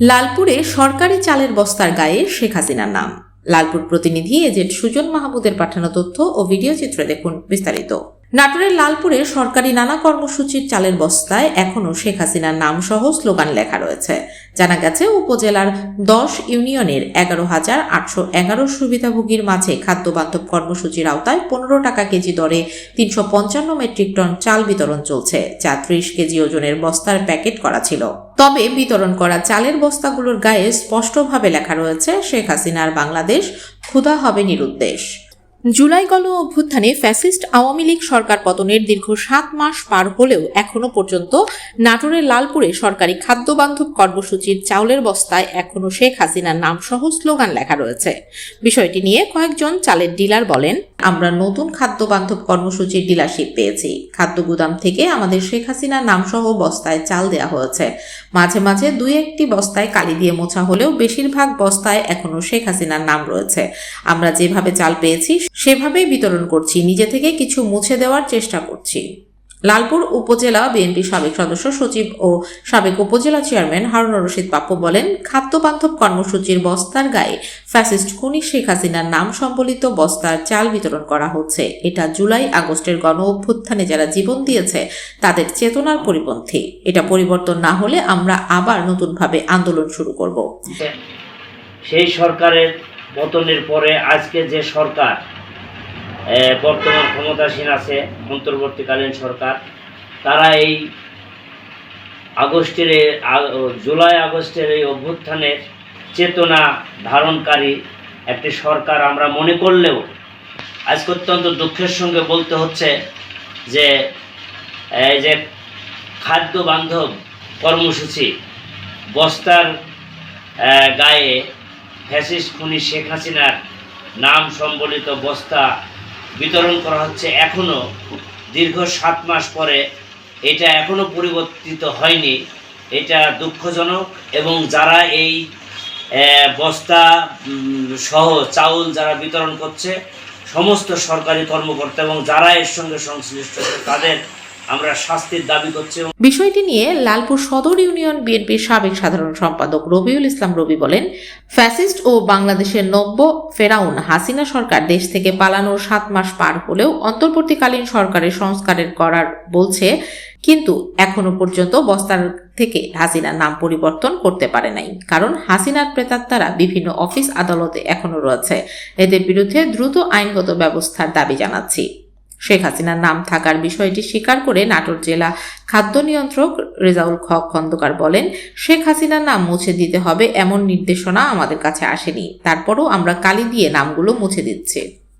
লালপুরে সরকারি চালের বস্তার গায়ে শেখ হাসিনার নাম। লালপুর প্রতিনিধি এজেন্ট সুজন মাহমুদের পাঠানো তথ্য ও ভিডিও চিত্রে দেখুন বিস্তারিত। নাটোরের লালপুরে সরকারি নানা কর্মসূচির চালের বস্তায় এখনও শেখ হাসিনার নাম সহ স্লোগান লেখা রয়েছে। জানা গেছে, উপজেলার দশ ইউনিয়নের এগারো হাজার আটশো এগারো সুবিধাভোগীর মাঝে খাদ্য বান্ধব কর্মসূচির আওতায় পনেরো টাকা কেজি দরে তিনশো পঞ্চান্ন মেট্রিক টন চাল বিতরণ চলছে, যা ত্রিশ কেজি ওজনের বস্তার প্যাকেট করা ছিল। তবে বিতরণ করা চালের বস্তাগুলোর গায়ে স্পষ্টভাবে লেখা রয়েছে, শেখ হাসিনার বাংলাদেশ ক্ষুধা হবে নিরুদ্দেশ। জুলাই গণ অভ্যুত্থানে ফ্যাসিস্ট আওয়ামী লীগ সরকার পতনের দীর্ঘ সাত মাস পার হলেও এখনও পর্যন্ত নাটোরের লালপুরে সরকারি খাদ্য বান্ধব কর্মসূচির চাউলের বস্তায় এখনও শেখ হাসিনার নাম সহ স্লোগান লেখা রয়েছে। বিষয়টি নিয়ে কয়েকজন চালের ডিলার বলেন, আমরা নতুন খাদ্য বান্ধব কর্মসূচির ডিলারশিপ পেয়েছি। খাদ্য গুদাম থেকে আমাদের শেখ হাসিনার নাম সহ বস্তায় চাল দেওয়া হয়েছে। মাঝে মাঝে দুই একটি বস্তায় কালি দিয়ে মোছা হলেও বেশিরভাগ বস্তায় এখনও শেখ হাসিনার নাম রয়েছে। আমরা যেভাবে চাল পেয়েছি সেভাবেই বিতরণ করছি, নিজে থেকে কিছু মুছে দেওয়ার চেষ্টা করছি। লালপুর উপজেলা বিএনপি সাবেক সদস্য সচিব ও সাবেক উপজেলা চেয়ারম্যান হারুন রশিদ পাপ্পু বলেন খাদ্য বান্ধব কর্মসূচির বস্তার গায়ে ফ্যাসিস্ট খুনি শেখ হাসিনার নাম সম্বলিত বস্তার চাল বিতরণ করা হচ্ছে। এটা জুলাই আগস্টের গণ অভ্যুত্থানে যারা জীবন দিয়েছে, তাদের চেতনার পরিপন্থী। এটা পরিবর্তন না হলে আমরা আবার নতুনভাবে আন্দোলন শুরু করব। সেই সরকারের পতনের পরে আজকে যে সরকার বর্তমান ক্ষমতাসীন আছে অন্তর্বর্তীকালীন সরকার। তারা এই আগস্টের জুলাই আগস্টের এই অভ্যুত্থানের চেতনা ধারণকারী একটি সরকার আমরা মনে করলেও আজকে অত্যন্ত দুঃখের সঙ্গে বলতে হচ্ছে যে এই যে খাদ্য বান্ধব কর্মসূচি বস্তার গায়ে ফ্যাসিস্ট খুনি শেখ হাসিনার নাম সম্বলিত বস্তা বিতরণ করা হচ্ছে এখনও দীর্ঘ সাত মাস পরে এটা এখনও পরিবর্তিত হয়নি। এটা দুঃখজনক এবং যারা এই বস্তা সহ চাউল যারা বিতরণ করছে, সমস্ত সরকারি কর্মকর্তা এবং যারা এর সঙ্গে সংশ্লিষ্ট তাদের আমরা শাস্তির দাবি করছি বিষয়টি নিয়ে লালপুর সদর ইউনিয়ন বিএনপির সাবেক সাধারণ সম্পাদক রবিউল ইসলাম রবি বলেন, ফ্যাসিস্ট ও বাংলাদেশের নব্য ফেরাউন হাসিনা সরকার দেশ থেকে পালানোর সাত মাস পার হলেও অন্তর্বর্তীকালীন সরকারের সংস্কারের করার বলছে, কিন্তু এখনও পর্যন্ত বস্তার থেকে হাসিনার নাম পরিবর্তন করতে পারে নাই। কারণ হাসিনার প্রেতাত্মারা বিভিন্ন অফিস আদালতে এখনও রয়েছে। এদের বিরুদ্ধে দ্রুত আইনগত ব্যবস্থার দাবি জানাচ্ছি। শেখ হাসিনার নাম থাকার বিষয়টি স্বীকার করে নাটোর জেলা খাদ্য নিয়ন্ত্রক রেজাউল খক খন্দকার বলেন, শেখ হাসিনার নাম মুছে দিতে হবে এমন নির্দেশনা আমাদের কাছে আসেনি। তারপরও আমরা কালি দিয়ে নামগুলো মুছে দিচ্ছি।